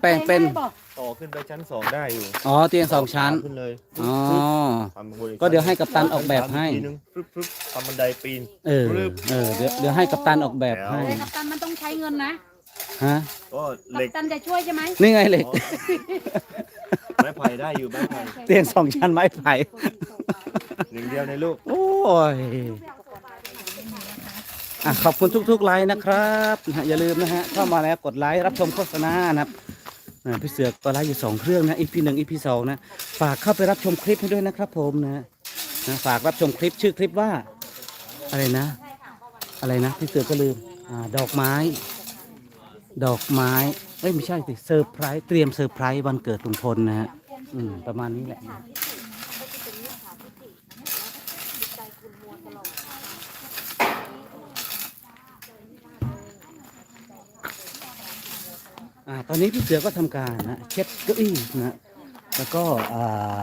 แปลงเป็น ได้บอกต่อขึ้นไปชั้นสองได้อยู่อ๋อ เตียงสองชั้น ขึ้นเลยอ๋อ ทำบริก็เดี๋ยวให้กัปตันออกแบบให้ ทีนึงฟึบฟึบทำบันไดปีน เออ เออ เดี๋ยวเดี๋ยวให้กัปตันออกแบบให้ แต่กัปตันมันต้องใช้เงินนะฮะ ก็กัเหล็ปกตันจะช่วยใช่ไหมนี่ไงเหล็กอ๋อไม้ไผ่ได้อยู่ไม้ไผ่เตียงสองชั้นไม้ไผ่หนึ่งเดียวในลูกโอ้ย อะขอบคุณทุกๆไลน์นะครับนะฮะอย่าลืมนะฮะเข้ามาแล้วกดไลค์รับชมโฆษณานะครับ พี่เสือกก็ไลฟ์อยู่สองเครื่องนะอีพีหนึ่งอีพีสองนะ ฝากเข้าไปรับชมคลิปให้ด้วยนะครับผมนะนะฝากรับชมคลิปชื่อคลิปว่า อะไรนะ อะไรนะพี่เสือก็ลืมอ่าดอกไม้ ดอกไม้เอ้ยไม่ใช่สิเซอร์ไพรส์เตรียมเซอร์ไพรส์วันเกิดลุงพลนะฮะอืมประมาณนี้แหละ อ่าตอนนี้พี่เสือก็ทำการนะเช็ดเก้าอี้นะแล้วก็อ่า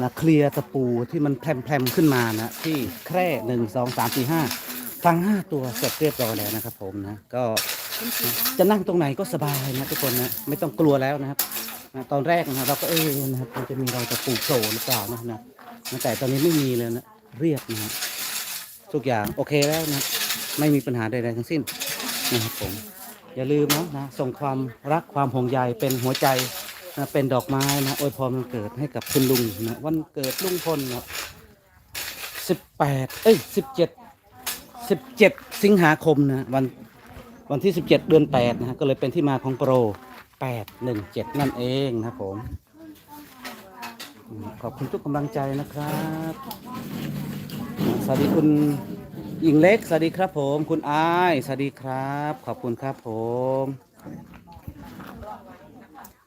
นะเคลียร์ตะปูที่มันแพรมๆขึ้นมานะที่แคร่หนึ่งสองสามสี่ห้าฟังห้าตัวเสร็จเรียบร้อยแล้วนะครับ ผมนะก็จะนั่งตรงไหนก็สบายนะทุกคนนะไม่ต้องกลัวแล้วนะครับนะตอนแรกนะเราก็เอ๊นะครับมันจะมีรอยตะปูโผล่หรือเปล่านะนะแต่ตอนนี้ไม่มีเลยนะเรียบนะทุกอย่างโอเคแล้วนะไม่มีปัญหาใดๆทั้งสิ้นนะครับผม อย่าลืมนะนะ ส่งความรักความห่วงใยเป็นหัวใจนะเป็นดอกไม้นะอวยพรวันเกิดให้กับคุณลุงนะวันเกิดลุงพลนะสิบแปดเอ้ยสิบเจ็ดสิบเจ็ดสิงหาคมนะวันวันที่สิบเจ็ดเดือนแปดนะฮะก็เลยเป็นที่มาของโปรแปดหนึ่งเจ็ดนั่นเองนะครับผมอืมขอบคุณทุกกำลังใจนะครับ สวัสดีคุณ หญิงเล็กสวัสดีครับผม คุณอายสวัสดีครับ ขอบคุณครับผม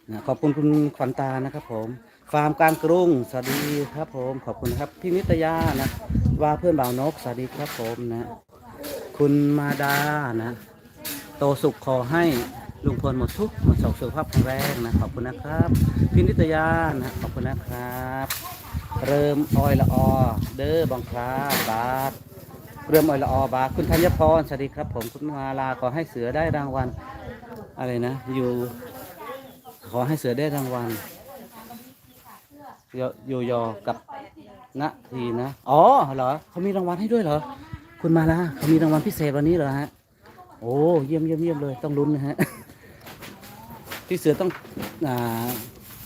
นะขอบคุณคุณขวัญตานะครับผม ฟาร์มกลางกรุงสวัสดีครับผม ขอบคุณครับพี่นิตยานะ ว่าเพื่อนบ่าวนกสวัสดีครับผมนะ คุณมาดานะ โตสุขขอให้ลุงพลหมดทุกหมดโศกสุขภาพแข็งแรงนะขอบคุณนะครับพี่นิตยานะขอบคุณนะครับ เริ่มออยละออเด้อบังคลาบาท เรื่อมออยละออบาคุณธัญพรสวัสดีครับ ผมคุณมาลาขอให้เสือได้รางวัลอะไรนะ อยู่ ขอให้เสือได้รางวัลโยโยยอกับณทีนะอ๋อเหรอเขามีรางวัลให้ด้วยเหรอ คุณมาลาเขามีรางวัลพิเศษวันนี้เหรอฮะโอ้เยี่ยมเยี่ยมเยี่ยมเลยต้องลุ้นนะฮะพี่เสือต้องอ่า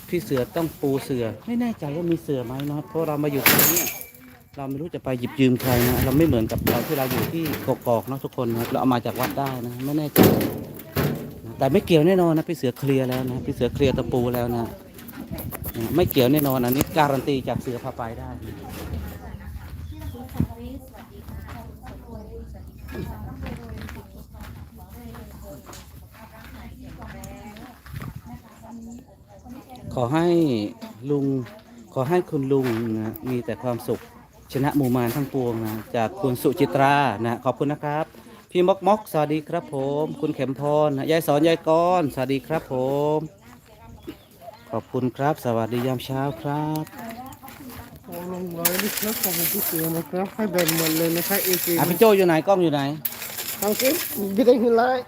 พี่เสือต้องปูเสือ ไม่แน่ใจว่ามีเสือไหมนะเพราะเรามาอยู่ตรงนี้ เราไม่รู้จะไปหยิบยืมใครนะเราไม่เหมือนกับเราที่เราอยู่ที่กกอกๆเนาะทุกคนนะเราเอามาจากวัดได้นะไม่แน่ใจนะแต่ไม่เกี่ยวแน่นอนนะพี่เสือเคลียร์แล้วนะพี่เสือเคลียร์ตะปูแล้วนะนะไม่เกี่ยวแน่นอนอันนี้การันตีจากเสือพาไปได้นะขอให้ลุงขอให้คุณลุงนะมีแต่ความสุข ชนะหมู่มารทั้งปวงนะจากคุณสุจิตรานะขอบคุณนะครับ พี่มอกมอกสวัสดีครับผม คุณเข็มพรนะยายสอนยายกรสวัสดีครับผม ขอบคุณครับ สวัสดียามเช้าครับโอ้ลงร้อยลิตรแล้วขอบคุณพี่เสือนะครับให้แบ่งหมดเลยนะครับเอเจอะพี่โจอยู่ไหนกล้องอยู่ไหนทางคลิปไม่ได้ขึ้นไลน์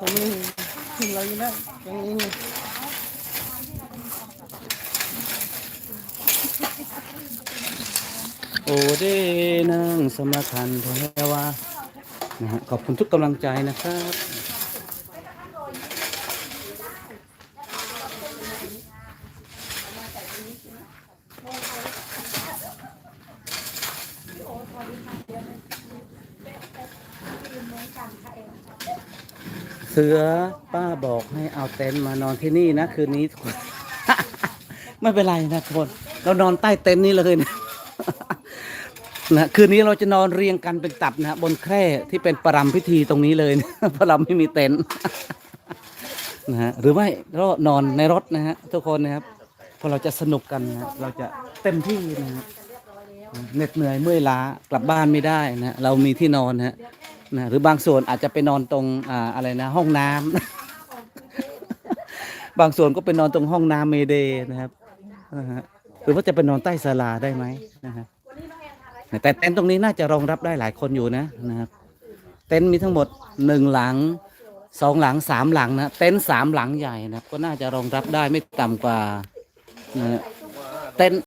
ตรงนี้ขึ้นไลน์ไม่ได้ตรงนี้ไง โอเดนังสมคันเทวานะฮะขอบคุณทุกกำลังใจนะครับ เสือป้าบอกให้เอาเต็นท์มานอนที่นี่นะ คืนนี้ไม่เป็นไรนะทุกคน เรานอนใต้เต็นท์นี้เลยนะ นะคืนนี้เราจะนอนเรียงกันเป็นตับนะฮะบนแคร่ที่เป็นประรำพิธีตรงนี้เลยนะเพราะเราไม่มีเต็นท์นะฮะหรือไม่ก็นอนในรถนะฮะทุกคนนะครับเพราะเราจะสนุกกันนะเราจะเต็มที่นะฮะเหน็ดเหนื่อยเมื่อยล้ากลับบ้านไม่ได้นะเรามีที่นอนนะฮะนะหรือบางส่วนอาจจะไปนอนตรงอ่าอะไรนะห้องน้ำบางส่วนก็ไปนอนตรงห้องน้ำเมเดนะครับนะฮะหรือว่าจะไปนอนใต้ศาลาได้ไหมนะฮะ แต่เต็นท์ตรงนี้น่าจะรองรับได้หลายคนอยู่นะนะครับ เต็นท์มีทั้งหมดหนึ่งหลังสองหลังสามหลังนะเต็นท์สามหลังใหญ่นะก็น่าจะรองรับได้ไม่ต่ำกว่านะเต็นท์